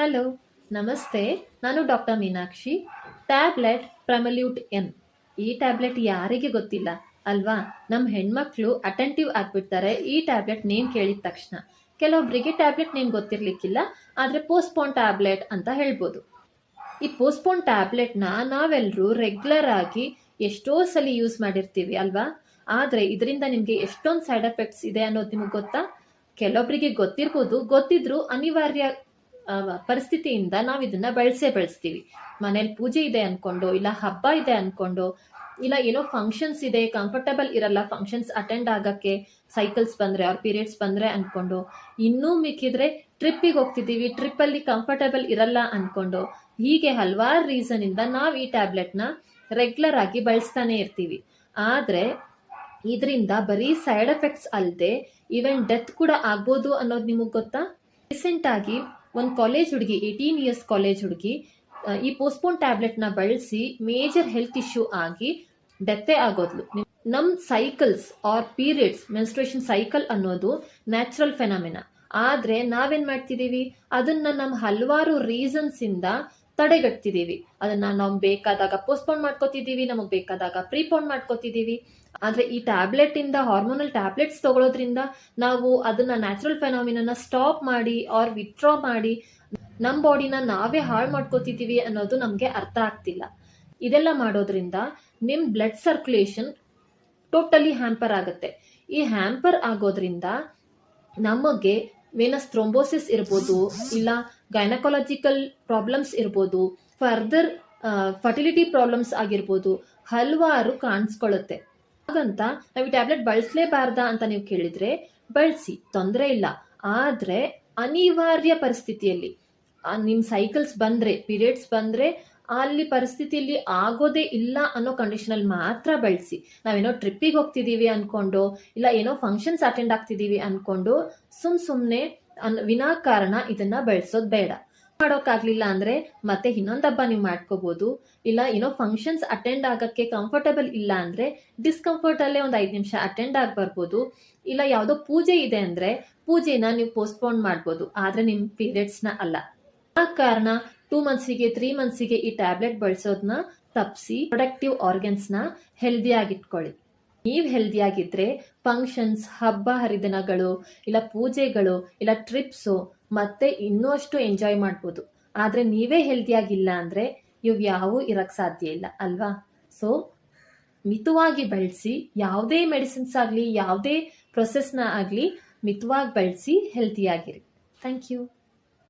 Hello ನಮಸ್ತೆ. ನಾನು doctor Meenakshi. Tablet Primolut N ಈ ಟ್ಯಾಬ್ಲೆಟ್ ಯಾರಿಗೆ ಗೊತ್ತಿಲ್ಲ, ಅಲ್ವಾ? ನಮ್ಮ ಹೆಣ್ಮಕ್ಳು ಅಟೆಂಟಿವ್ ಆಗಿಬಿಡ್ತಾರೆ ಈ ಟ್ಯಾಬ್ಲೆಟ್ ನೇಮ್ ಕೇಳಿದ ತಕ್ಷಣ. ಕೆಲವೊಬ್ಬರಿಗೆ ಟ್ಯಾಬ್ಲೆಟ್ ನೇಮ್ ಗೊತ್ತಿರಲಿಕ್ಕಿಲ್ಲ, ಆದರೆ ಪೋಸ್ಟ್ಪೋನ್ ಟ್ಯಾಬ್ಲೆಟ್ ಅಂತ ಹೇಳ್ಬೋದು. ಈ ಪೋಸ್ಟ್ಪೋನ್ ಟ್ಯಾಬ್ಲೆಟ್ನ ನಾವೆಲ್ಲರೂ ರೆಗ್ಯುಲರ್ ಆಗಿ ಎಷ್ಟೋ ಸಲ ಯೂಸ್ ಮಾಡಿರ್ತೀವಿ, ಅಲ್ವಾ? ಆದರೆ ಇದರಿಂದ ನಿಮಗೆ ಎಷ್ಟೊಂದು ಸೈಡ್ ಎಫೆಕ್ಟ್ಸ್ ಇದೆ ಅನ್ನೋದು ನಿಮಗೆ ಗೊತ್ತಾ? ಕೆಲವೊಬ್ಬರಿಗೆ ಗೊತ್ತಿರ್ಬೋದು, ಗೊತ್ತಿದ್ರು ಅನಿವಾರ್ಯ ಪರಿಸ್ಥಿತಿಯಿಂದ ನಾವು ಇದನ್ನ ಬಳಸೇ ಬೆಳೆಸ್ತೀವಿ. ಮನೇಲಿ ಪೂಜೆ ಇದೆ ಅನ್ಕೊಂಡು, ಇಲ್ಲ ಹಬ್ಬ ಇದೆ ಅನ್ಕೊಂಡು, ಇಲ್ಲ ಏನೋ ಫಂಕ್ಷನ್ಸ್ ಇದೆ ಕಂಫರ್ಟಬಲ್ ಇರಲ್ಲ ಫಂಕ್ಷನ್ಸ್ ಅಟೆಂಡ್ ಆಗಕ್ಕೆ ಸೈಕಲ್ಸ್ ಬಂದ್ರೆ ಅವ್ರ ಪೀರಿಯಡ್ಸ್ ಬಂದ್ರೆ ಅನ್ಕೊಂಡು, ಇನ್ನೂ ಮಿಕ್ಕಿದ್ರೆ ಟ್ರಿಪ್ಪಿಗೆ ಹೋಗ್ತಿದ್ದೀವಿ ಟ್ರಿಪ್ಪಲ್ಲಿ ಕಂಫರ್ಟಬಲ್ ಇರಲ್ಲ ಅನ್ಕೊಂಡು, ಹೀಗೆ ಹಲವಾರು ರೀಸನ್ ಇಂದ ನಾವು ಈ ಟ್ಯಾಬ್ಲೆಟ್ನ ರೆಗ್ಯುಲರ್ ಆಗಿ ಬಳಸ್ತಾನೆ ಇರ್ತೀವಿ. ಆದ್ರೆ, ಇದರಿಂದ ಬರೀ ಸೈಡ್ ಎಫೆಕ್ಟ್ಸ್ ಅಲ್ಲದೆ ಈವನ್ ಡೆತ್ ಕೂಡ ಆಗ್ಬೋದು ಅನ್ನೋದು ನಿಮಗೆ ಗೊತ್ತಾ? ರೀಸೆಂಟ್ ಆಗಿ ಒಂದು ಕಾಲೇಜ್ ಹುಡುಗಿ ಏಯ್ಟೀನ್ ಇಯರ್ಸ್ ಕಾಲೇಜ್ ಹುಡುಗಿ ಈ ಪೋಸ್ಟ್ಪೋನ್ ಟ್ಯಾಬ್ಲೆಟ್ನ ಬಳಸಿ ಮೇಜರ್ ಹೆಲ್ತ್ ಇಶ್ಯೂ ಆಗಿ ಡೆತ್ತೆ ಆಗೋದ್ಲು. ನಮ್ಮ cycles or periods menstruation cycle ಅನ್ನೋದು ನ್ಯಾಚುರಲ್ ಫೆನಾಮಿನ ಆದ್ರೆ ನಾವೇನ್ ಮಾಡ್ತಿದೀವಿ? ಅದನ್ನ ನಮ್ಮ ಹಲವಾರು ರೀಸನ್ಸ್ ಇಂದ ತಡೆಗಟ್ತಿದೀವಿ ಅದನ್ನ ನಾವು ಬೇಕಾದಾಗ ಪೋಸ್ಟ್ಪೋನ್ ಮಾಡ್ಕೋತಿದ್ದೀವಿ, ನಮಗೆ ಬೇಕಾದಾಗ ಪ್ರೀಪೋನ್ ಮಾಡ್ಕೋತಿದ್ದೀವಿ. ಆದ್ರೆ ಈ ಟ್ಯಾಬ್ಲೆಟ್ ಇಂದ ಹಾರ್ಮೋನಲ್ ಟ್ಯಾಬ್ಲೆಟ್ಸ್ ತಗೊಳ್ಳೋದ್ರಿಂದ ನಾವು ಅದನ್ನ ನ್ಯಾಚುರಲ್ ಫೆನಾಮಿನ ಸ್ಟಾಪ್ ಮಾಡಿ ಆರ್ ವಿತ್ಡ್ರಾ ಮಾಡಿ ನಮ್ಮ ಬಾಡಿನ ನಾವೇ ಹಾಳು ಮಾಡ್ಕೋತಿದ್ದೀವಿ ಅನ್ನೋದು ನಮಗೆ ಅರ್ಥ ಆಗ್ತಿಲ್ಲ. ಇದೆಲ್ಲ ಮಾಡೋದ್ರಿಂದ ನಿಮ್ಮ ಬ್ಲಡ್ ಸರ್ಕ್ಯುಲೇಷನ್ ಟೋಟಲಿ ಹ್ಯಾಂಪರ್ ಆಗುತ್ತೆ. ಈ ಹ್ಯಾಂಪರ್ ಆಗೋದ್ರಿಂದ ನಮಗೆ ವೇನಸ್ ಥ್ರೋಂಬೋಸಿಸ್ ಇರ್ಬೋದು, ಇಲ್ಲ ಗೈನಕಾಲಜಿಕಲ್ ಪ್ರಾಬ್ಲಮ್ಸ್ ಇರ್ಬೋದು ಫರ್ದರ್ ಫರ್ಟಿಲಿಟಿ ಪ್ರಾಬ್ಲಮ್ಸ್ ಆಗಿರ್ಬೋದು, ಹಲವಾರು ಕಾಣಿಸ್ಕೊಳ್ಳುತ್ತೆ ಹಾಗಂತ ನಾವು ಈ ಟ್ಯಾಬ್ಲೆಟ್ ಬಳಸಲೇಬಾರ್ದ ಅಂತ ನೀವು ಕೇಳಿದ್ರೆ ಬಳಸಿ, ತೊಂದರೆ ಇಲ್ಲ. ಆದರೆ ಅನಿವಾರ್ಯ ಪರಿಸ್ಥಿತಿಯಲ್ಲಿ ನಿಮ್ಮ ನಿಮ್ ಸೈಕಲ್ಸ್ ಬಂದ್ರೆ ಪೀರಿಯಡ್ಸ್ ಬಂದ್ರೆ ಅಲ್ಲಿ ಪರಿಸ್ಥಿತಿಲಿ ಆಗೋದೇ ಇಲ್ಲ ಅನ್ನೋ ಕಂಡೀಷನಲ್ಲಿ ಮಾತ್ರ ಬಳಸಿ. ನಾವೇನೋ ಟ್ರಿಪ್ಪಿಗೆ ಹೋಗ್ತಿದ್ದೀವಿ ಅಂದ್ಕೊಂಡು ಇಲ್ಲ ಏನೋ ಫಂಕ್ಷನ್ಸ್ ಅಟೆಂಡ್ ಆಗ್ತಿದ್ದೀವಿ ಅನ್ಕೊಂಡು ಸುಮ್ ಸುಮ್ಮನೆ ಅನ್ ವಿನಾಕಾರಣ ಇದನ್ನ ಬಳಸೋದ್ ಬೇಡ. ಮಾಡೋಕ್ಕಾಗ್ಲಿಲ್ಲ ಅಂದರೆ ಮತ್ತೆ ಇನ್ನೊಂದು ಹಬ್ಬ ನೀವು ಮಾಡ್ಕೋಬಹುದು ಇಲ್ಲ ಏನೋ ಫಂಕ್ಷನ್ಸ್ ಅಟೆಂಡ್ ಆಗೋಕ್ಕೆ ಕಂಫರ್ಟಬಲ್ ಇಲ್ಲ ಅಂದರೆ ಡಿಸ್ಕಂಫರ್ಟಲ್ಲೇ ಒಂದು ಐದು ನಿಮಿಷ ಅಟೆಂಡ್ ಆಗಿ ಬರ್ಬೋದು. ಇಲ್ಲ ಯಾವುದೋ ಪೂಜೆ ಇದೆ ಅಂದರೆ ಪೂಜೆನ ನೀವು ಪೋಸ್ಟ್ಪೋನ್ ಮಾಡ್ಬೋದು. ಆದರೆ ನಿಮ್ಮ ಪೀರಿಯಡ್ಸ್ನ ಅಲ್ಲ. ಆ ಕಾರಣ ಟೂ ಮಂತ್ಸಿಗೆ ತ್ರೀ ಮಂತ್ಸಿಗೆ ಈ ಟ್ಯಾಬ್ಲೆಟ್ ಬಳಸೋದನ್ನ ತಪ್ಪಿಸಿ ಪ್ರೊಡಕ್ಟಿವ್ ಆರ್ಗನ್ಸ್ನ ಹೆಲ್ದಿ ಹೆಲ್ದಿಯಾಗಿದ್ದರೆ ನೀವ್ ಹೆಲ್ದಿ ಆಗಿದ್ರೆ ಫಂಕ್ಷನ್ಸ್ ಹಬ್ಬ, ಹರಿದಿನಗಳು, ಇಲ್ಲ ಪೂಜೆಗಳು, ಇಲ್ಲ ಟ್ರಿಪ್ಸು ಮತ್ತೆ ಇನ್ನೂ ಅಷ್ಟು ಎಂಜಾಯ್ ಮಾಡ್ಬೋದು. ಆದರೆ ನೀವೇ ಹೆಲ್ದಿ ಆಗಿಲ್ಲ ಅಂದ್ರೆ ಇವ್ ಯಾವೂ ಇರಕ್ ಸಾಧ್ಯ ಇಲ್ಲ, ಅಲ್ವಾ? ಸೊ ಮಿತವಾಗಿ ಬಳಸಿ ಯಾವುದೇ ಮೆಡಿಸಿನ್ಸ್ ಆಗಲಿ, ಯಾವುದೇ ಪ್ರೊಸೆಸ್ನ ಆಗಲಿ ಮಿತವಾಗಿ ಬಳಸಿ ಹೆಲ್ತಿಯಾಗಿರಿ ಥ್ಯಾಂಕ್ ಯು